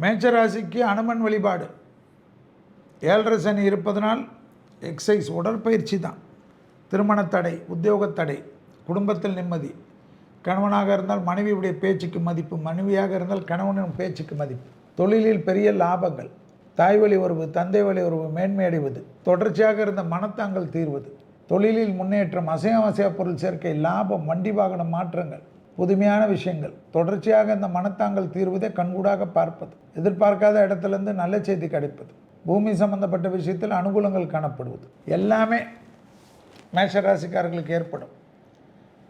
மேச்சராசிக்கு அனுமன் வழிபாடு. ஏழரை சனி இருப்பதனால் எக்ஸசைஸ் உடற்பயிற்சி தான். திருமணத் தடை உத்தியோக தடை குடும்பத்தில் நிம்மதி. கணவனாக இருந்தால் மனைவியுடைய பேச்சுக்கு மதிப்பு மனைவியாக இருந்தால் கணவனின் பேச்சுக்கு மதிப்பு. தொழிலில் பெரிய லாபங்கள். தாய் வழி உறவு தந்தை வழி உறவு மேன்மையடைவது தொடர்ச்சியாக இருந்த மனத்தாங்கள் தீர்வது. தொழிலில் முன்னேற்றம் அசையாமசையா பொருள் சேர்க்கை லாபம் வண்டி வாகன மாற்றங்கள். புதுமையான விஷயங்கள். தொடர்ச்சியாக இந்த மனத்தாங்கள் தீர்வதை கண்கூடாக பார்ப்பது. எதிர்பார்க்காத இடத்துலேருந்து நல்ல செய்தி கிடைப்பது. பூமி சம்பந்தப்பட்ட விஷயத்தில் அனுகூலங்கள் காணப்படுவது. எல்லாமே மேஷராசிக்காரர்களுக்கு ஏற்படும்.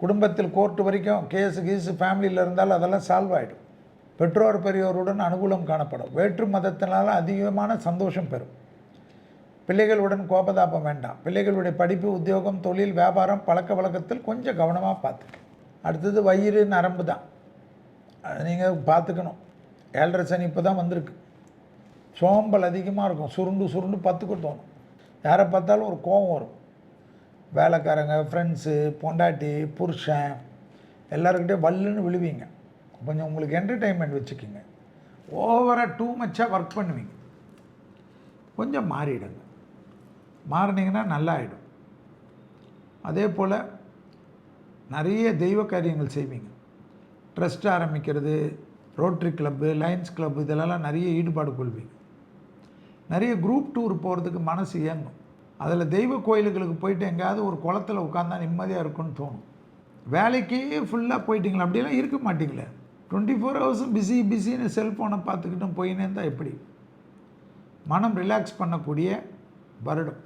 குடும்பத்தில் கோர்ட்டு வரைக்கும் கேஸு கீஸு ஃபேமிலியில் இருந்தாலும் அதெல்லாம் சால்வ் ஆகிடும் பெற்றோர் பெரியோருடன் அனுகூலம் காணப்படும். வேற்று மதத்தினால் அதிகமான சந்தோஷம் பெறும். பிள்ளைகளுடன் கோபதாபம் வேண்டாம். பிள்ளைகளுடைய படிப்பு உத்தியோகம் தொழில் வியாபாரம் பழக்க வழக்கத்தில் கொஞ்சம் கவனமாக பார்த்து அடுத்தது வயிறு நரம்பு தான். அது நீங்கள் பார்த்துக்கணும். ஏழரை சனி இப்போ தான் வந்திருக்கு. சோம்பல் அதிகமாக இருக்கும். சுருண்டு சுருண்டு பத்துக்கு தோணும். யாரை பார்த்தாலும் ஒரு கோபம் வரும். வேலைக்காரங்க ஃப்ரெண்ட்ஸு பொண்டாட்டி புருஷன் எல்லாருக்கிட்டே வல்லுன்னு விழுவீங்க. கொஞ்சம் உங்களுக்கு என்டர்டெயின்மெண்ட் வச்சுக்கிங்க. ஓவராக டூ மச்சாக ஒர்க் பண்ணுவீங்க. கொஞ்சம் மாறிடுங்க. மாறினீங்கன்னா நல்லா ஆகிடும் அதே போல் நிறைய தெய்வ காரியங்கள் செய்வீங்க. ட்ரஸ்ட் ஆரம்பிக்கிறது ரோட்ரி கிளப்பு லைன்ஸ் கிளப் இதிலெல்லாம் நிறைய ஈடுபாடு கொள்வீங்க. நிறைய குரூப் டூர் போகிறதுக்கு மனசு இயங்கும். அதில் தெய்வ கோயிலுகளுக்கு போயிட்டு எங்கேயாவது ஒரு குளத்துல உட்காந்தா நிம்மதியாக இருக்கும்னு தோணும். வேலைக்கே ஃபுல்லாக போயிட்டீங்களா? அப்படிலாம் இருக்க மாட்டிங்களே. டுவெண்ட்டி ஃபோர் ஹவர்ஸும் பிஸி பிஸின்னு செல்ஃபோனை பார்த்துக்கிட்டும் போயினே இருந்தால் எப்படி? மனம் ரிலாக்ஸ் பண்ணக்கூடிய வருடம்.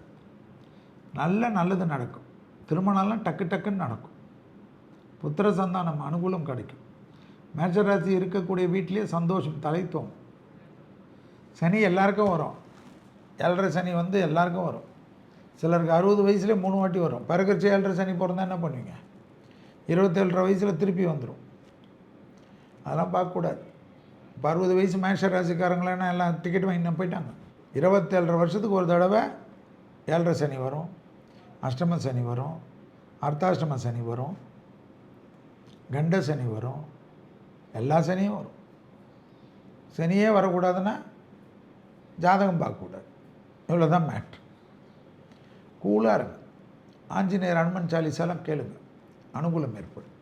நல்ல நல்லது நடக்கும். திருமணம்லாம் டக்கு டக்குன்னு நடக்கும். புத்திர சந்தானம் அனுகூலம் கிடைக்கும். மேஷராசி இருக்கக்கூடிய வீட்டிலேயே சந்தோஷம் தலைத்துவம். சனி எல்லாருக்கும் வரும். ஏழரை சனி வந்து எல்லாருக்கும் வரும். சிலருக்கு அறுபது வயசுலேயே மூணு வாட்டி வரும். பிறகுச்சு ஏழரை சனி பிறந்தா என்ன பண்ணுவீங்க? இருபத்தேழரை வயசில் திருப்பி வந்துடும் அதெல்லாம் பார்க்கக்கூடாது. இப்போ அறுபது வயசு மேஷ ராசிக்காரங்களெல்லாம் எல்லாம் டிக்கெட் வாங்கி போயிட்டாங்க. இருபத்தேழரை வருஷத்துக்கு ஒரு தடவை ஏழரை சனி வரும். அஷ்டம சனி வரும். அர்த்தாஷ்டம சனி வரும். கண்ட சனி வரும். எல்லா சனியும் வரும். சனியே வரக்கூடாதுன்னா ஜாதகம் பார்க்கக்கூடாது. இவ்வளோ தான் மேட்ரு கூலாக இருங்க. ஆஞ்சநேயர் அனுமன் சாலிசாலாம் கேளுங்க. அனுகூலம் ஏற்படும்.